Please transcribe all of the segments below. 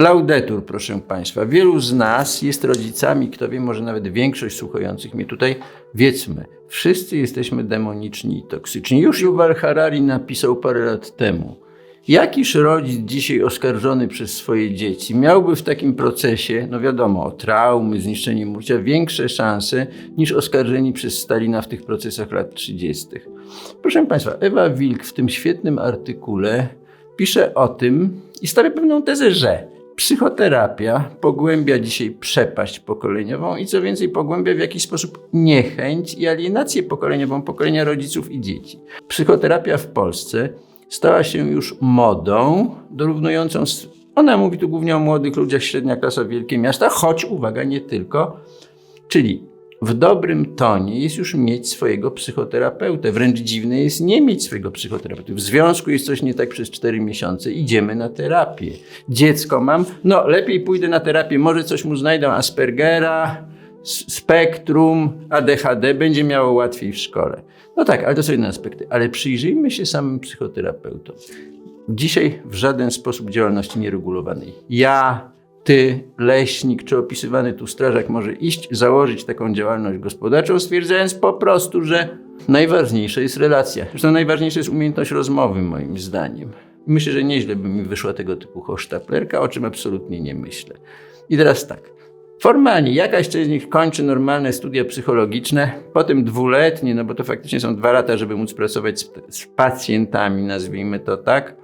Laudetur, proszę Państwa. Wielu z nas jest rodzicami, kto wie, może nawet większość słuchających mnie tutaj. Wiedzmy, wszyscy jesteśmy demoniczni i toksyczni. Już Yuval Harari napisał parę lat temu. Jakiż rodzic dzisiaj oskarżony przez swoje dzieci miałby w takim procesie, no wiadomo, o traumy, zniszczenie życia, większe szanse niż oskarżeni przez Stalina w tych procesach lat 30. Proszę Państwa, Ewa Wilk w tym świetnym artykule pisze o tym i stawia pewną tezę, że psychoterapia pogłębia dzisiaj przepaść pokoleniową i co więcej pogłębia w jakiś sposób niechęć i alienację pokoleniową pokolenia rodziców i dzieci. Psychoterapia w Polsce stała się już modą dorównującą. Ona mówi tu głównie o młodych ludziach, średnia klasa, wielkie miasta, choć uwaga, nie tylko. Czyli w dobrym tonie jest już mieć swojego psychoterapeutę. Wręcz dziwne jest nie mieć swojego psychoterapeuty. W związku jest coś nie tak przez 4 miesiące, idziemy na terapię. Dziecko mam, no lepiej pójdę na terapię, może coś mu znajdą Aspergera, spektrum, ADHD, będzie miało łatwiej w szkole. No tak, ale to są inne aspekty. Ale przyjrzyjmy się samym psychoterapeutom. Dzisiaj w żaden sposób działalności nieregulowanej. Ja, ty, leśnik czy opisywany tu strażak może iść, założyć taką działalność gospodarczą, stwierdzając po prostu, że najważniejsza jest relacja. Zresztą najważniejsza jest umiejętność rozmowy, moim zdaniem. Myślę, że nieźle by mi wyszła tego typu hosztaplerka, o czym absolutnie nie myślę. I teraz tak. Formalnie jakaś część z nich kończy normalne studia psychologiczne, potem dwuletnie, no bo to faktycznie są dwa lata, żeby móc pracować z, z pacjentami, nazwijmy to tak.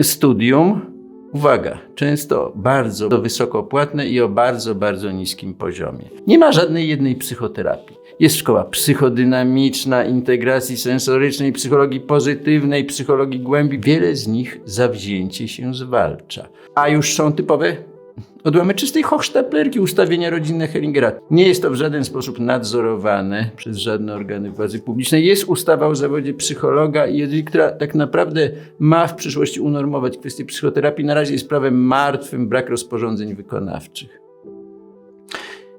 Studium, uwaga, często bardzo wysoko płatne i o bardzo, bardzo niskim poziomie. Nie ma żadnej jednej psychoterapii. Jest szkoła psychodynamiczna, integracji sensorycznej, psychologii pozytywnej, psychologii głębi. Wiele z nich zawzięcie się zwalcza. A już są typowe odłamy czystej hochsztaplerki ustawienia rodzinne Hellingera. Nie jest to w żaden sposób nadzorowane przez żadne organy władzy publicznej. Jest ustawa o zawodzie psychologa która tak naprawdę ma w przyszłości unormować kwestię psychoterapii, na razie jest prawem martwym, brak rozporządzeń wykonawczych.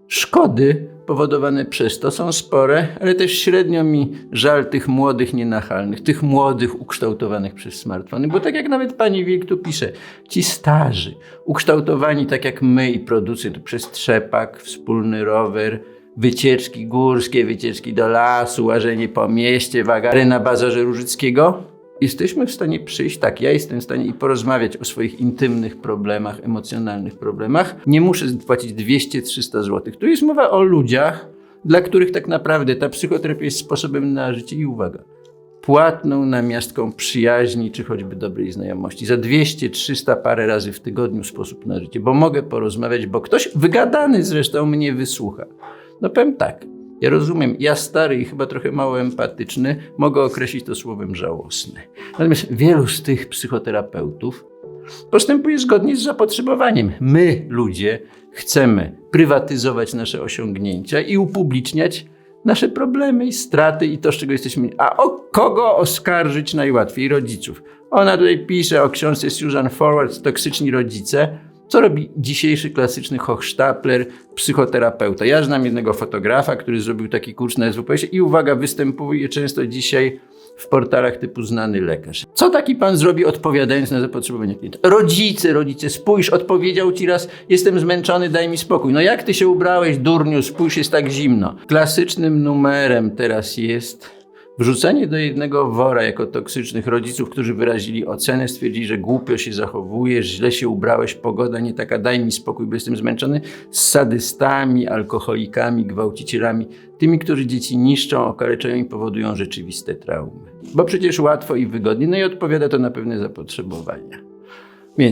Szkody powodowane przez to są spore, ale też średnio mi żal tych młodych, nienachalnych, tych młodych ukształtowanych przez smartfony, bo tak jak nawet pani Wilk tu pisze, ci starzy, ukształtowani tak jak my i producent przez trzepak, wspólny rower, wycieczki górskie, wycieczki do lasu, łażenie po mieście, wagary na bazarze Różyckiego, jesteśmy w stanie przyjść, tak, ja jestem w stanie i porozmawiać o swoich intymnych problemach, emocjonalnych problemach. Nie muszę płacić 200-300 zł. Tu jest mowa o ludziach, dla których tak naprawdę ta psychoterapia jest sposobem na życie i uwaga, płatną namiastką przyjaźni czy choćby dobrej znajomości. Za 200-300 parę razy w tygodniu sposób na życie, bo mogę porozmawiać, bo ktoś wygadany zresztą mnie wysłucha. No powiem tak, ja rozumiem, ja stary i chyba trochę mało empatyczny, mogę określić to słowem żałosny. Natomiast wielu z tych psychoterapeutów postępuje zgodnie z zapotrzebowaniem. My, ludzie, chcemy prywatyzować nasze osiągnięcia i upubliczniać nasze problemy i straty i to, z czego jesteśmy. A o kogo oskarżyć najłatwiej? Rodziców. Ona tutaj pisze o książce Susan Forward, Toksyczni rodzice. Co robi dzisiejszy klasyczny hochsztapler, psychoterapeuta? Ja znam jednego fotografa, który zrobił taki kurs na SWPS i uwaga, występuje często dzisiaj w portalach typu znany lekarz. Co taki pan zrobi odpowiadając na zapotrzebowanie klienta? Rodzice, rodzice, spójrz, odpowiedział ci raz, jestem zmęczony, daj mi spokój. No jak ty się ubrałeś, durniu, spójrz, jest tak zimno. Klasycznym numerem teraz jest Wrzucenie do jednego wora jako toksycznych rodziców, którzy wyrazili ocenę, stwierdzili, że głupio się zachowujesz, źle się ubrałeś, pogoda nie taka, daj mi spokój, bo jestem zmęczony, z sadystami, alkoholikami, gwałcicielami, tymi, którzy dzieci niszczą, okaleczają i powodują rzeczywiste traumy. Bo przecież łatwo i wygodnie, no i odpowiada to na pewne zapotrzebowania.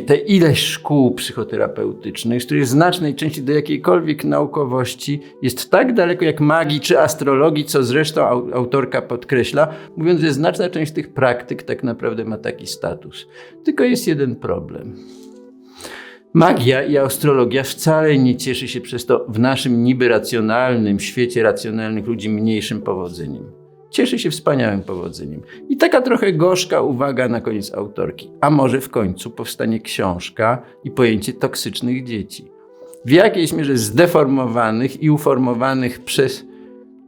Te ileś szkół psychoterapeutycznych, z których znacznej części do jakiejkolwiek naukowości jest tak daleko jak magii czy astrologii, co zresztą au- autorka podkreśla, mówiąc, że znaczna część tych praktyk tak naprawdę ma taki status. Tylko jest jeden problem. Magia i astrologia wcale nie cieszy się przez to w naszym niby racjonalnym świecie racjonalnych ludzi mniejszym powodzeniem. Cieszy się wspaniałym powodzeniem. I taka trochę gorzka uwaga na koniec autorki. A może w końcu powstanie książka i pojęcie toksycznych dzieci. W jakiejś mierze zdeformowanych i uformowanych przez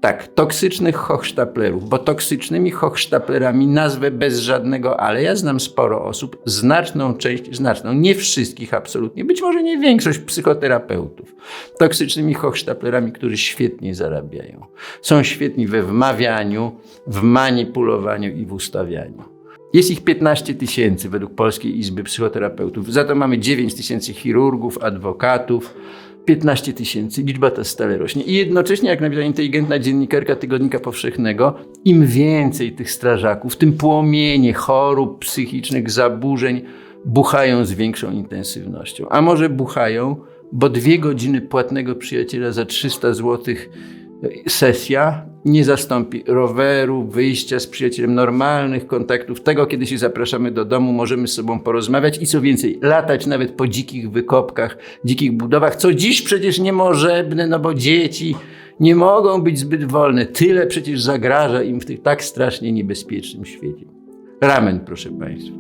tak, toksycznych hochsztaplerów, bo toksycznymi hochsztaplerami nazwę bez żadnego ale. Ja znam sporo osób, znaczną część, znaczną, nie wszystkich absolutnie, być może nie większość psychoterapeutów, toksycznymi hochsztaplerami, którzy świetnie zarabiają. Są świetni we wmawianiu, w manipulowaniu i w ustawianiu. Jest ich 15 tysięcy według Polskiej Izby Psychoterapeutów. Za to mamy 9 tysięcy chirurgów, adwokatów. 15 tysięcy, liczba ta stale rośnie. I jednocześnie, jak napisała inteligentna dziennikarka Tygodnika Powszechnego, im więcej tych strażaków, tym płomienie chorób psychicznych, zaburzeń buchają z większą intensywnością. A może buchają, bo dwie godziny płatnego przyjaciela za 300 złotych sesja nie zastąpi roweru, wyjścia z przyjacielem, normalnych kontaktów, tego, kiedy się zapraszamy do domu, możemy z sobą porozmawiać i co więcej, latać nawet po dzikich wykopkach, dzikich budowach, co dziś przecież niemożebne, no bo dzieci nie mogą być zbyt wolne. Tyle przecież zagraża im w tym tak strasznie niebezpiecznym świecie. Ramen, proszę Państwa.